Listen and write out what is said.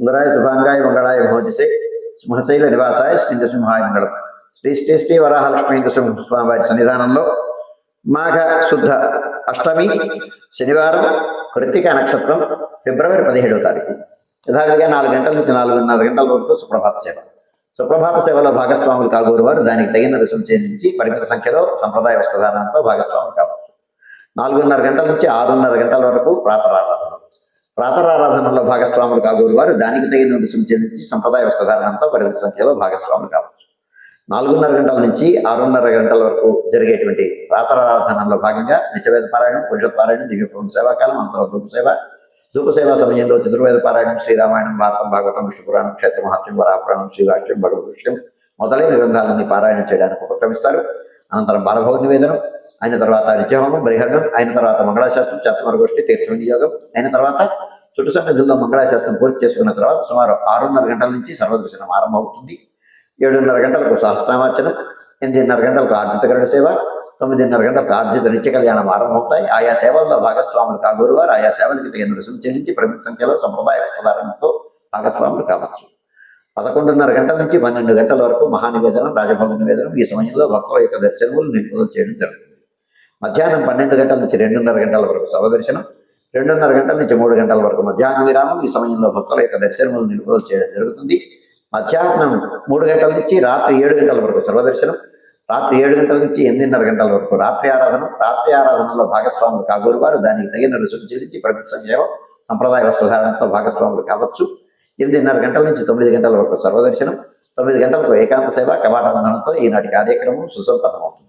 సుందరాయ శుభాంగాయ మంగళాయ మహోజసే సింహశైల నివాసాయ శ్రీజసింహాయ మంగళం. శ్రీ శ్రీ శ్రీ వరాహలక్ష్మీ స్వామివారి సన్నిధానంలో మాఘ శుద్ధ అష్టమి శనివారం కృతిక నక్షత్రం ఫిబ్రవరి పదిహేడవ తారీఖు. యథావిధిగా నాలుగు గంటల నుంచి నాలుగున్నర గంటల వరకు సుప్రభాత సేవ. సుప్రభాత సేవలో భాగస్వాములు కాగోరు వారు దానికి తగిన రుసుము చెల్లించి పరిమిత సంఖ్యలో సంప్రదాయ వస్త్రదానంతో భాగస్వాములు కావచ్చు. నాలుగున్నర గంటల నుంచి ఆరున్నర గంటల వరకు ప్రాతరారాధన ప్రాతరారాధనలో భాగస్వాములు కాగోరు వారు దానికి తగిన రుసుము సంప్రదాయ వస్త్రధారణంతో పరిమిత సంఖ్యలో భాగస్వాములు కావచ్చు. నాలుగున్నర గంటల నుంచి ఆరున్నర గంటల వరకు జరిగేటువంటి ప్రాతరారాధనలో భాగంగా నిత్యవేద పారాయణం పురుష పారాయణం దివ్యప్రభు సేవాకాలం అంతర ధూప సేవ. ధూప సేవా సమయంలో చతుర్వేద పారాయణం శ్రీరామాయణం భారతం భాగవతం విష్ణు పురాణం క్షేత్ర మహత్యం వరాపురాణం శ్రీవాక్యం భగవదృశ్యం మొదలైన గ్రంథాలన్నీ పారాయణ చేయడానికి ఉపక్రమిస్తారు. అనంతరం బాలభవ నివేదనం అయిన తర్వాత నిత్యహోమం బలిహరణం అయిన తర్వాత మంగళాశాస్త్రం చేతమరగోష్ఠి తీర్థ వినియోగం అయిన తర్వాత చుట్టు జిల్లా మంగళాశాస్త్రం పూర్తి చేసుకున్న తర్వాత సుమారు ఆరున్నర గంటల నుంచి సర్వదర్శనం ఆరంభమవుతుంది. ఏడున్నర గంటలకు సహస్రామార్చనం ఎనిమిదిన్నర గంటలకు ఆర్జిత సేవ తొమ్మిదిన్నర గంటలకు ఆర్జిత నిత్య కళ్యాణం ఆరంభమవుతాయి. ఆయా సేవల్లో భాగస్వాములు కాగోరు వారు ఆయా సేవలకి తగిన రుసుము చెల్లించి పరిమిత సంఖ్యలో సంప్రదాయ వస్త్రధారణతో భాగస్వాములు కావచ్చు. పదకొండున్నర గంటల నుంచి పన్నెండు గంటల వరకు మహానివేదనం రాజభవన నివేదనం ఈ సమయంలో భక్తుల యొక్క దర్శనములు నిలుపుదల చేయడం జరుగుతుంది. మధ్యాహ్నం పన్నెండు గంటల నుంచి రెండున్నర గంటల వరకు సర్వదర్శనం రెండున్నర గంటల నుంచి మూడు గంటల వరకు మధ్యాహ్న విరామం ఈ సమయంలో భక్తుల యొక్క దర్శనములు నిలుపుదల చేయడం జరుగుతుంది. మధ్యాహ్నం మూడు గంటల నుంచి రాత్రి ఏడు గంటల వరకు సర్వదర్శనం రాత్రి ఏడు గంటల నుంచి ఎనిమిదిన్నర గంటల వరకు రాత్రి ఆరాధన రాత్రి ఆరాధనలో భాగస్వాములు కాగోరు వారు దానికి తగిన రుసుము చెల్లించి ప్రభుత్వ సంఖ్యలో సంప్రదాయ వస్త్రధారణతో భాగస్వాములు కావచ్చు. ఎనిమిదిన్నర గంటల నుంచి తొమ్మిది గంటల వరకు సర్వదర్శనం తొమ్మిది గంటలకు ఏకాంత సేవ కవాట బంధనంతో ఈనాటి కార్యక్రమం సుసంపన్నమవుతుంది.